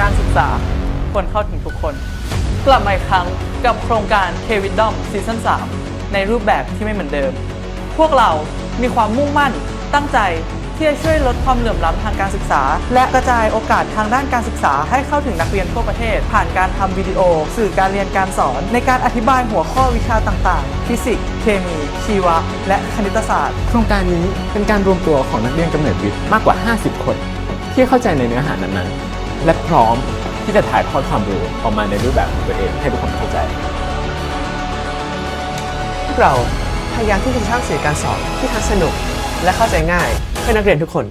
การศึกษาควรเข้าถึงทุกคน กลับมาอีกครั้งกับโครงการ k w i d o m ซีซั่น3ในรูปแบบที่ไม่เหมือนเดิม พวกเรามีความมุ่งมั่นตั้งใจที่จะช่วยลดความเหลื่อมล้ำทางการศึกษา และกระจายโอกาสทางด้านการศึกษาให้เข้าถึงนักเรียนทั่วประเทศ ผ่านการทำวิดีโอ สื่อการเรียนการสอน ในการอธิบายหัวข้อวิชาต่างๆ ฟิสิกส์ เคมี ชีวะ และคณิตศาสตร์ โครงการนี้เป็นการรวมตัวของนักเรียนกำเนิดวิทย์มากกว่า 50 คน ที่เข้าใจในเนื้อหานั้นๆ และพร้อมที่จะถ่ายทอดความรู้ออกมาในรูปแบบของตัวเองให้ทุกคนเข้าใจพวกเราพยายามที่จะสร้างสื่อการสอนที่ทั้งสนุก และเข้าใจง่ายให้นักเรียนทุกคน